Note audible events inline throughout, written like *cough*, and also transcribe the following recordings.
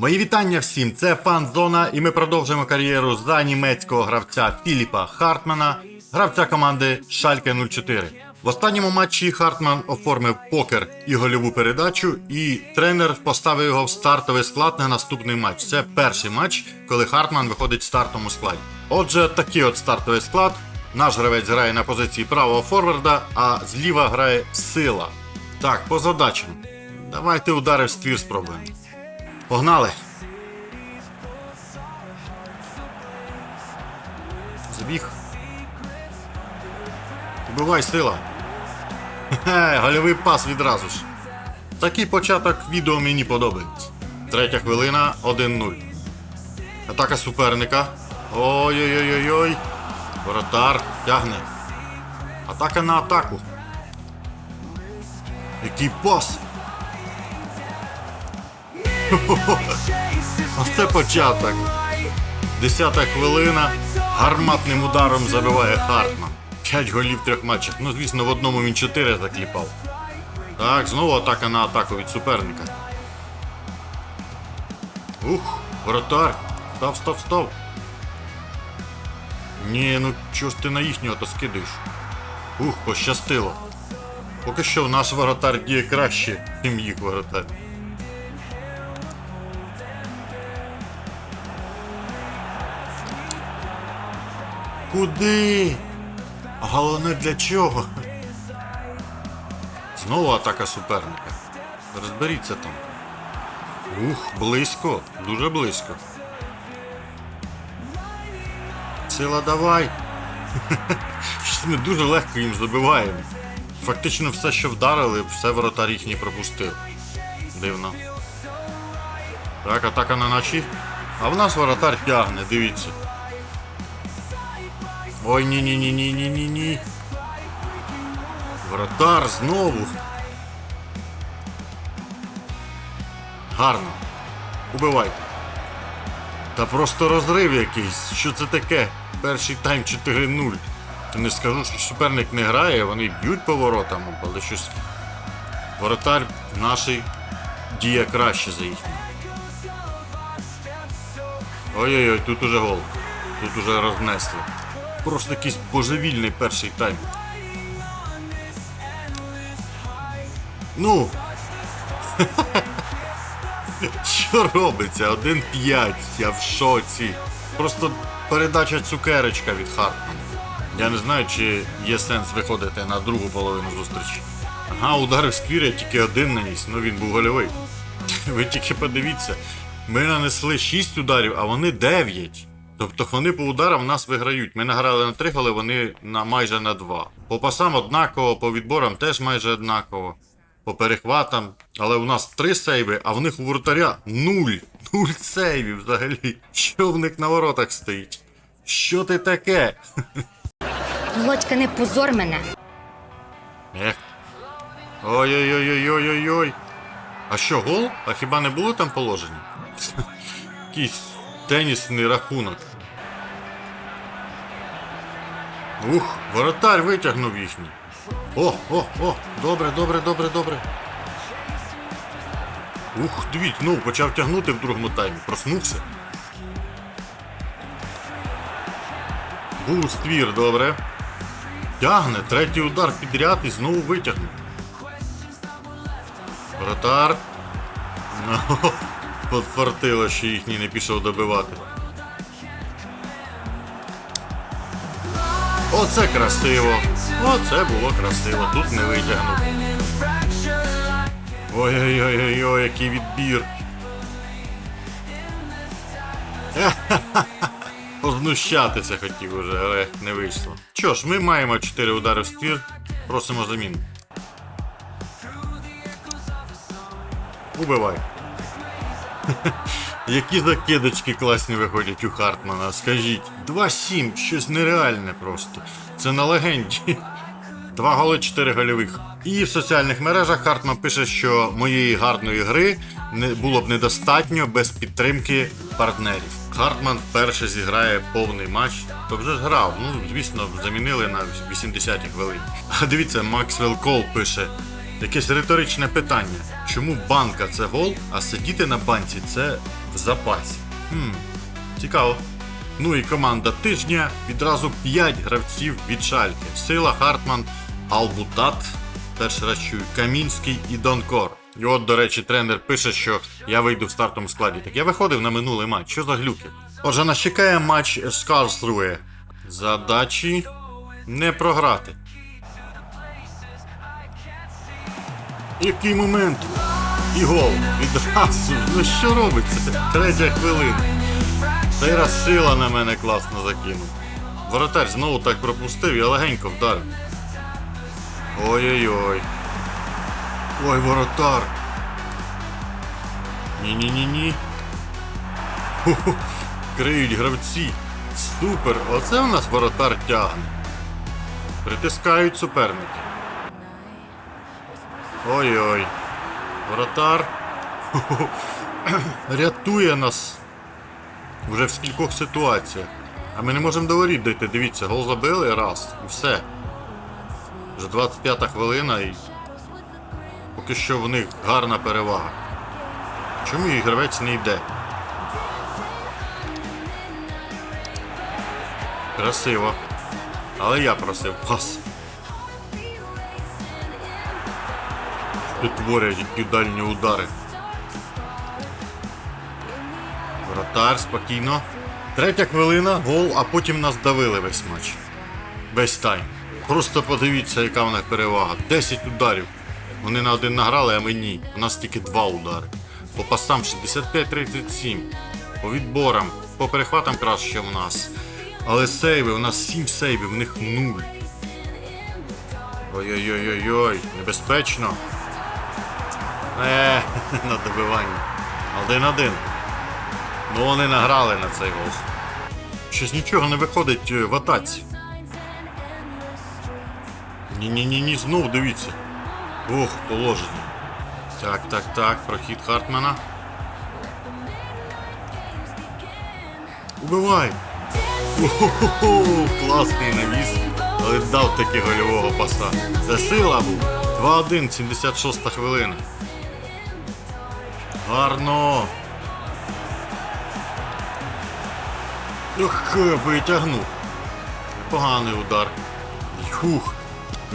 Мої вітання всім! Це фан-зона, і ми продовжуємо кар'єру за німецького гравця Філіпа Хартмана, гравця команди Шальке 04. В останньому матчі Хартман оформив покер і гольову передачу, і тренер поставив його в стартовий склад на наступний матч. Це перший матч, коли Хартман виходить в стартовому складі. Отже, такий от стартовий склад. Наш гравець грає на позиції правого форварда, а зліва грає сила. Так, по задачам. Давайте удари в ствір спробуємо. Погнали! Забіг. Убивай сила. Хе, гольовий пас відразу ж. Такий початок відео мені подобається. Третя хвилина 1-0. Атака суперника. Ой-ой-ой-ой. Воротар тягне. Атака на атаку. Який пас! Оце початок. Десята хвилина. Гарматним ударом забиває Хартман. П'ять голів в трьох матчах. Ну, звісно, в одному він чотири закліпав. Так, знову атака на атаку від суперника. Ух, воротар. Став, став, став. Ні, ну чого ж ти на їхнього то скидаєш? Ух, пощастило. Поки що наш воротар діє краще, ніж їх воротар. Куди? А головне для чого? Знову атака суперника. Розберіться там. Ух, близько, дуже близько. Сила давай. *laughs* Ми дуже легко їм забиваємо. Фактично все, що вдарили, все воротар їхній пропустив. Дивно. Так, атака на ночі. А в нас воротар тягне, дивіться. Ой, ні ні ні ні ні ні ні Вратар знову. Гарно. Убивайте. Та просто розрив якийсь. Що це таке? Перший тайм 4-0. Не скажу, що суперник не грає, вони б'ють по воротам, але щось. Воротар наший діє краще за їхній. Ой-ой-ой, тут уже гол. Тут уже рознесли. Просто якийсь божевільний перший тайм. Ну. *laughs* Що робиться? 1-5, я в шоці. Просто передача цукерочка від Хартмана. Я не знаю, чи є сенс виходити на другу половину зустрічі. Ага, ударив сквір, я тільки один наніс, ну він був гольовий. *laughs* Ви тільки подивіться, ми нанесли 6 ударів, а вони 9. Тобто вони по ударам нас виграють. Ми награли на 3 голи, вони на майже на 2. По пасам однаково, по відборам теж майже однаково. По перехватам. Але у нас 3 сейви, а в них у воротаря 0. 0 сейвів взагалі. Що в них на воротах стоїть? Що ти таке? *laughs* Володька, не позор мене. Ех. Ой-ой-ой-ой-ой-ой. А що, гол? А хіба не було там положення? *laughs* Якийсь тенісний рахунок. Ух, воротар витягнув їхній. О, о, о, добре, добре, добре, добре. Ух, дивіться, ну почав тягнути в другому таймі. Проснувся. Був ствір, добре. Тягне, третій удар підряд і знову витягнув. Вратар. Подфартило, що їхній не пішов добивати. Оце красиво. Оце було красиво. Тут не витягнув. Ой-ой-ой, який відбір. *laughs* Познущатися хотів уже, але не вийшло. Що ж, ми маємо 4 удари в ствір. Просимо заміну. Убивай. *laughs* Які закидочки класні виходять у Хартмана, скажіть. 2-7, щось нереальне просто. Це на легенді. *laughs* Два голи, 4 гольових. І в соціальних мережах Хартман пише, що моєї гарної гри було б недостатньо без підтримки партнерів. Хартман вперше зіграє повний матч. То вже ж грав. Ну, звісно, замінили на 80-ті хвилині. А дивіться, Максвелл Кол пише: Якесь риторичне питання. Чому банка це гол, а сидіти на банці це в запасі. Хм, цікаво. Ну і команда тижня відразу 5 гравців від Шальки. Сила Хартман, Албутат, перший раз чую, Камінський і Донкор. І от, до речі, тренер пише, що я вийду в стартовому складі. Так я виходив на минулий матч. Що за глюки? Отже, нас чекає матч з Карлсрує. Задачі не програти. Який момент? І гол. Відразу. Ну що робиться? Третя хвилина. Цей раз сила на мене класно закинув. Воротар знову так пропустив і легенько вдарив. Ой-ой-ой. Ой, воротар. Ні-ні-ні-ні. Криють гравці. Супер! Оце у нас воротар тягне. Притискають суперники. Ой-ой. Ху-ху. *coughs* Рятує нас вже в скількох ситуаціях. А ми не можемо до воріт дійти. Дивіться, гол забили раз і все. Вже 25 хвилина і поки що в них гарна перевага. Чому їх гравець не йде? Красиво. Але я просив пас. Що творять які дальні удари. Вратар, спокійно. Третя хвилина, гол, а потім нас давили весь матч. Весь тайм. Просто подивіться, яка в них перевага. 10 ударів. Вони на один награли, а ми ні. У нас тільки 2 удари. По пасам 65-37. По відборам, по перехватам краще в нас. Але сейви, у нас 7 сейвів, в них 0. Ой-ой-ой-ой-ой, небезпечно. Е, *laughs* на добиванні. Один-один. Ну вони награли на цей гол. Щось нічого не виходить е, в атаці. Ні-ні-ні, знов дивіться. Ох, положення. Так, так, так, прохід Хартмана. Убивай! О-хо-хо, класний навіс, але дав таки гольового паса. Це сила був. 2-1, 76 хвилина. Гарно. Ох, витягнув. Поганий удар. Хух.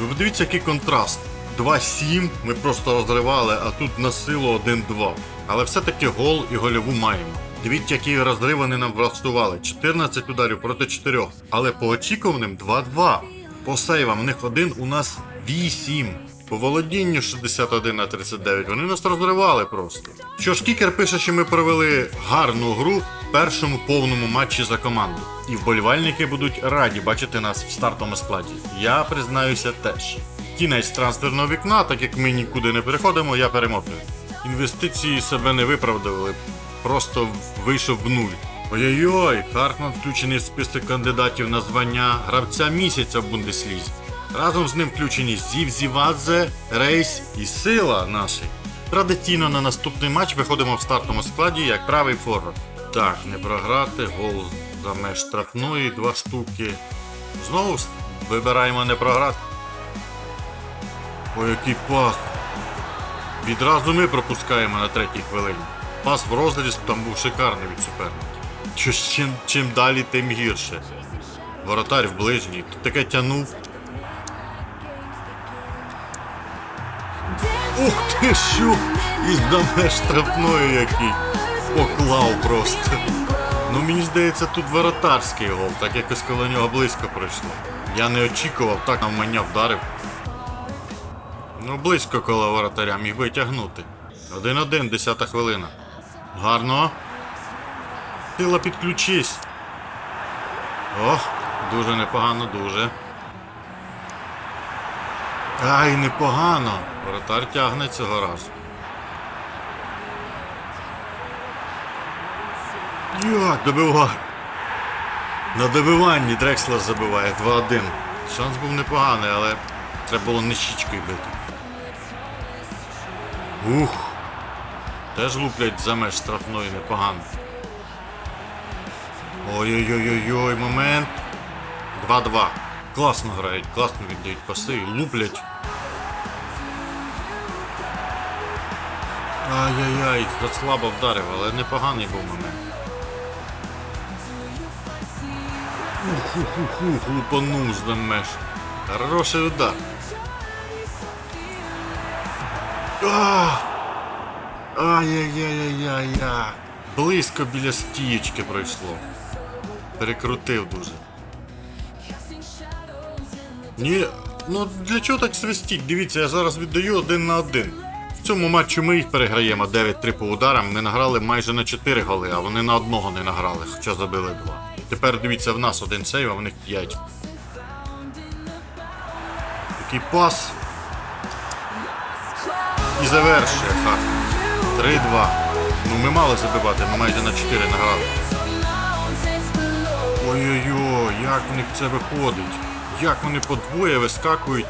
Ви подивіться, який контраст. 2-7 ми просто розривали, а тут на силу 1-2. Але все-таки гол і гольову маємо. Дивіться, які розриви вони нам влаштували. 14 ударів проти 4. Але по очікуваним 2-2. По сейвам в них один, у нас 8. По володінню 61 на 39. Вони нас розривали просто. Що ж, кікер пише, що ми провели гарну гру в першому повному матчі за команду. І вболівальники будуть раді бачити нас в стартовому складі. Я признаюся теж. Кінець трансферного вікна, так як ми нікуди не переходимо, я перемотую. Інвестиції себе не виправдували, просто вийшов в нуль. Ой-ой-ой, Хартман включений в список кандидатів на звання гравця місяця в Бундеслізі. Разом з ним включені Зів Зівадзе, Рейс і Сила наші. Традиційно на наступний матч виходимо в стартовому складі як правий форвард. Так, не програти, гол за меж штрафної, два штуки. Знову вибираємо не програти. Ой, який пас. Відразу ми пропускаємо на третій хвилині. Пас в розріз там був шикарний від суперників. Чим, чим далі, тим гірше. Воротар в ближній. Таке тянув. Що! Із даме штрафної який. Поклав просто. Ну мені здається, тут воротарський гол, так якось коло нього близько пройшло. Я не очікував, так навмання вдарив. Ну, близько коло воротаря, міг би тягнути. 1-1, 10 хвилина. Гарно. Сила підключись. Ох, дуже непогано, дуже. Ай, непогано. Воротар тягне цього разу. Як добивав. На добиванні Дрекслер забиває 2-1. Шанс був непоганий, але треба було не щічкою бити. Ух. Теж луплять за меж штрафної непогано. Ой-ой-ой-ой, момент. 2-2. Класно грають, класно віддають паси, луплять. Ай-яй-яй, слабо вдарив, але непоганий був момент. Ух-ух-ух, лупанув з меж. Хороший удар. А! Ай-яй-яй-яй-яй. Близько біля стієчки пройшло. Перекрутив дуже. Ні, ну для чого так свистіть? Дивіться, я зараз віддаю один на один. В цьому матчі ми їх переграємо 9-3 по ударам. Ми награли майже на 4 голи, а вони на одного не награли, хоча забили 2. Тепер дивіться, в нас один сейв, а в них 5. Такий пас. І завершує Хак. 3-2. Ну ми мали забивати, ми майже на 4 награли. Ой-ой-ой, як в них це виходить? Як вони по двоє вискакують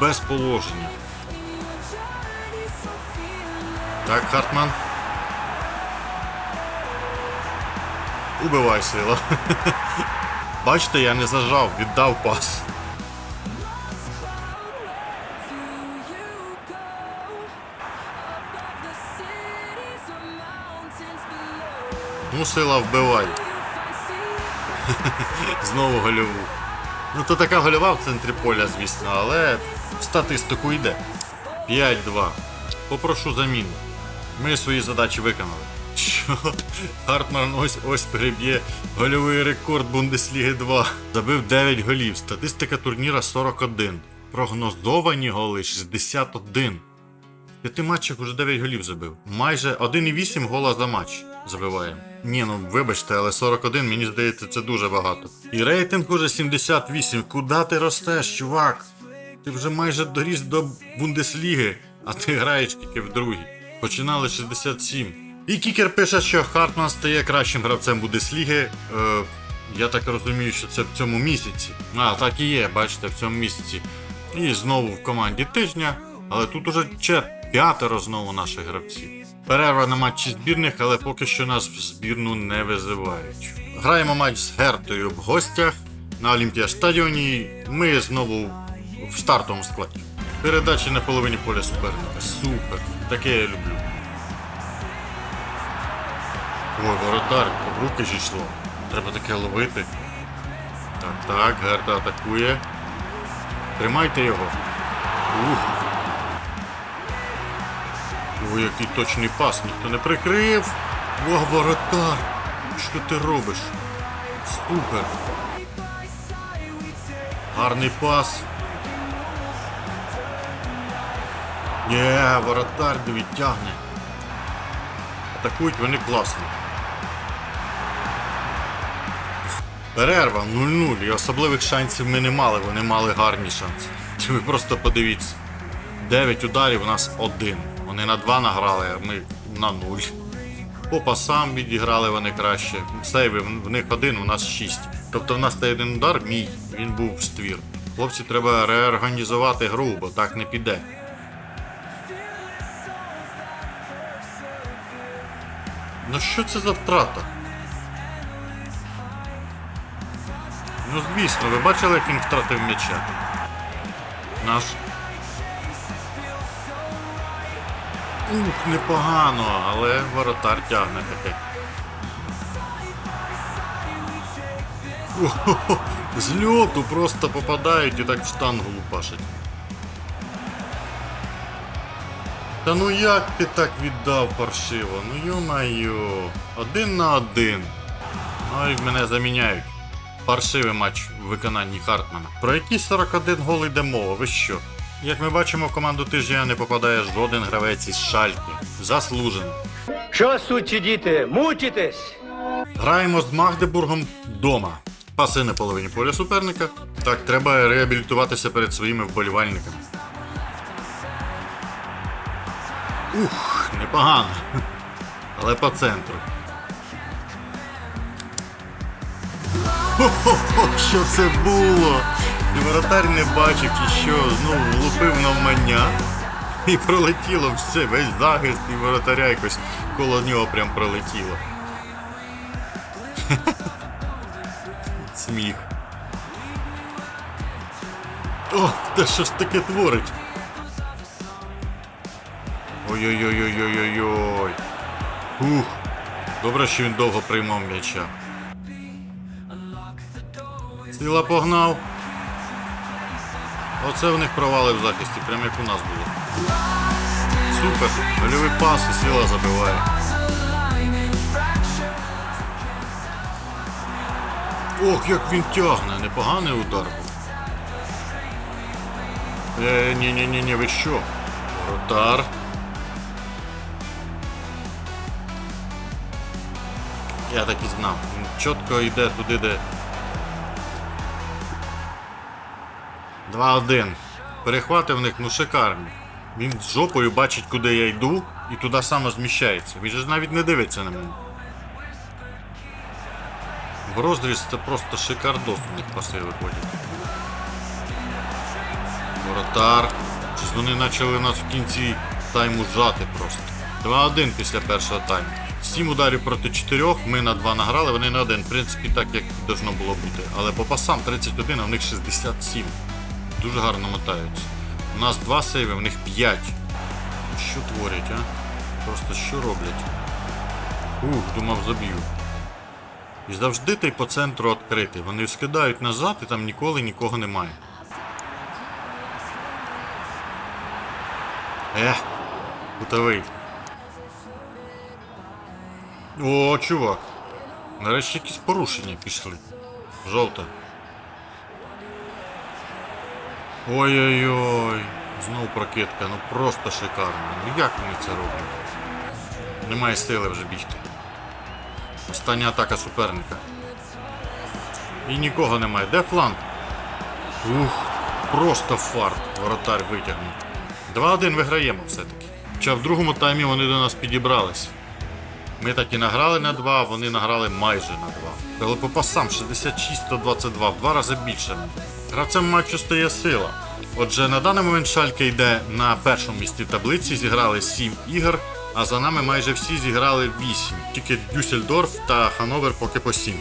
без положення? Так, Хартман. Убивай сила. *laughs* Бачите, я не зажав, віддав пас. Ну, сила вбивай. *laughs* Знову гольову. Ну то така гольова в центрі поля, звісно, але в статистику йде. 5-2. Попрошу заміну. Ми свої задачі виконали. Що? Хартман ось ось переб'є гольовий рекорд Бундесліги 2. Забив 9 голів. Статистика турніра 41. Прогнозовані голи 61. В п'яти матчах уже 9 голів забив. Майже 1,8 гола за матч забиває. Ні, ну вибачте, але 41, мені здається, це дуже багато. І рейтинг уже 78. Куда ти ростеш, чувак? Ти вже майже доріс до Бундесліги, а ти граєш тільки в другій. Починали 67. І Кікер пише, що Хартман стає кращим гравцем Бундесліги. Е, я так розумію, що це в цьому місяці. А, так і є, бачите, в цьому місяці. І знову в команді тижня, але тут уже ще п'ятеро знову наших гравців. Перерва на матчі збірних, але поки що нас в збірну не визивають. Граємо матч з Гертою в гостях на Олімпіастадіоні. Ми знову в стартовому складі. Передачі на половині поля суперника. Супер. Таке я люблю. Ой, воротар, в руки ж йшло. Треба таке ловити. Так, так, Герта атакує. Тримайте його. Ух. Ой, який точний пас, ніхто не прикрив. О, воротар! Що ти робиш? Супер. Гарний пас. Є, воротар диві тягне. Атакують вони класно. Перерва 0-0 і особливих шансів ми не мали, вони мали гарні шанси. Ви просто подивіться. 9 ударів у нас один. Вони на 2 награли, а ми на 0. По пасам відіграли вони краще. Сейви в них один, у нас 6. Тобто в нас той один удар мій, він був в ствір. Хлопці, треба реорганізувати гру, бо так не піде. Ну що це за втрата? Ну звісно, ви бачили, як він втратив м'яча? Наш. Ух, непогано, але воротар тягне таке. З льоту просто попадають і так в штангу лупашать. Та ну як ти так віддав паршиво? Ну йо-майо. Один на один. Ну і мене заміняють. Паршивий матч в виконанні Хартмана. Про які 41 гол йде мова? Ви що? Як ми бачимо, в команду тижня не попадає жоден гравець із шальки. Заслужено. Що сучі діти, мучитесь? Граємо з Магдебургом вдома. Паси на половині поля суперника. Так, треба реабілітуватися перед своїми вболівальниками. Ух, непогано. Але по центру. Хо-хо-хо, що це було? І воротар не бачив, чи що, знову влупив навмання. І пролетіло все, весь захист і воротаря якось коло нього прям пролетіло. Сміх. О, та що ж таке творить? Ой-ой-ой-ой-ой-ой. Ух. Добре, що він довго приймав м'яча. Сила погнав. Оце в них провали в захисті, прямо як у нас було. Супер. Гольовий пас і сила забиває. Ох, як він тягне, непоганий удар. Е, ні, ні, ні, ні, ви що? Воротар. Я так і знав. Чітко йде туди, де. 2-1. Перехвати в них ну шикарні. Він з жопою бачить, куди я йду, і туди саме зміщається. Він же навіть не дивиться на мене. В розріз це просто шикардос у них паси виходять. Воротар. Щось вони почали нас в кінці тайму жати просто. 2-1 після першого тайму. 7 ударів проти 4, ми на 2 награли, вони на 1. В принципі, так як должно було бути. Але по пасам 31, а в них 67. Дуже гарно мотаються. У нас 2 сейви, в них 5. Що творять, а? Просто що роблять? Ух, думав заб'ю. І завжди той по центру відкритий. Вони скидають назад і там ніколи нікого немає. Ех, кутовий. О, чувак. Нарешті якісь порушення пішли. Жовта. Ой-ой-ой. Знову прокидка, ну просто шикарно. Ну як вони це роблять? Немає сили вже бігти. Остання атака суперника. І нікого немає. Де фланг? Ух, просто фарт. Воротар витягнув. 2-1 виграємо все-таки. Хоча в другому таймі вони до нас підібрались. Ми так і награли на 2, вони награли майже на 2. Але по пасам 66-122, в два рази більше. Гравцем матчу стає сила. Отже, на даний момент Шальке йде на першому місці таблиці, зіграли 7 ігор, а за нами майже всі зіграли 8. Тільки Дюссельдорф та Хановер поки по 7.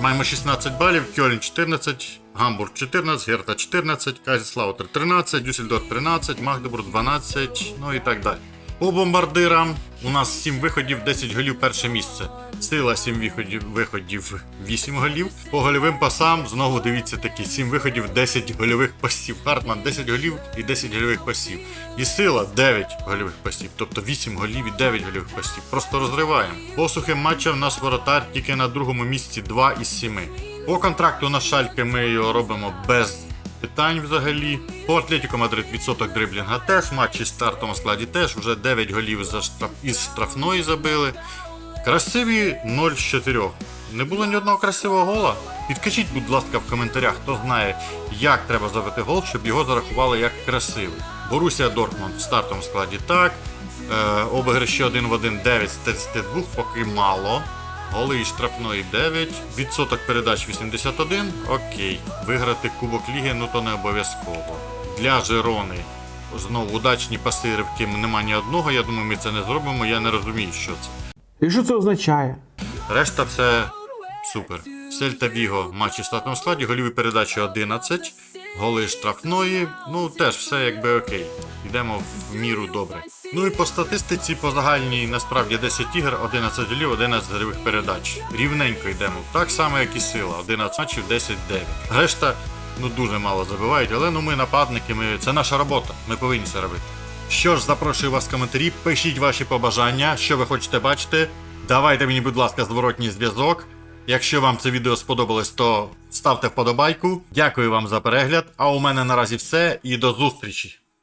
Маємо 16 балів, Кьольн 14, Гамбург 14, Герта 14, Кайзерслаутер 13, Дюссельдорф 13, Магдебург 12, ну і так далі. По бомбардирам у нас 7 виходів, 10 голів перше місце. Сила 7 виходів, виходів 8 голів. По гольовим пасам знову дивіться такі 7 виходів, 10 гольових пасів. Хартман 10 голів і 10 гольових пасів. І сила 9 гольових пасів, тобто 8 голів і 9 гольових пасів. Просто розриваємо. По сухим матчам наш воротар тільки на другому місці 2 із 7. По контракту на шальки ми його робимо без питань взагалі. По Атлетіко Мадрид відсоток дриблінга теж, матчі з стартовому складі теж, вже 9 голів за штраф... із штрафної забили. Красиві 0 з 4. Не було ні одного красивого гола. Підкажіть, будь ласка, в коментарях, хто знає, як треба забити гол, щоб його зарахували як красивий. Борусія Дортмунд в стартовому складі так. Е, обіграші 1 в 1 9 з 32, поки мало. Голи і штрафної 9. Відсоток передач 81. Окей. Виграти Кубок Ліги, ну то не обов'язково. Для Жерони знову удачні паси ривки нема ні одного. Я думаю, ми це не зробимо. Я не розумію, що це. І що це означає? Решта все супер. Сельта Віго матчі в статному складі, голіві передачі 11, голи штрафної. Ну теж все якби окей. Йдемо в міру добре. Ну і по статистиці, по загальній насправді 10 ігор, 11 голів, 11 гольових передач. Рівненько йдемо. Так само, як і сила. 11 матчів, 10-9. Решта ну дуже мало забивають, але ну ми нападники, ми... це наша робота. Ми повинні це робити. Що ж, запрошую вас в коментарі, пишіть ваші побажання, що ви хочете бачити. Давайте мені, будь ласка, зворотній зв'язок. Якщо вам це відео сподобалось, то ставте вподобайку. Дякую вам за перегляд. А у мене наразі все і до зустрічі!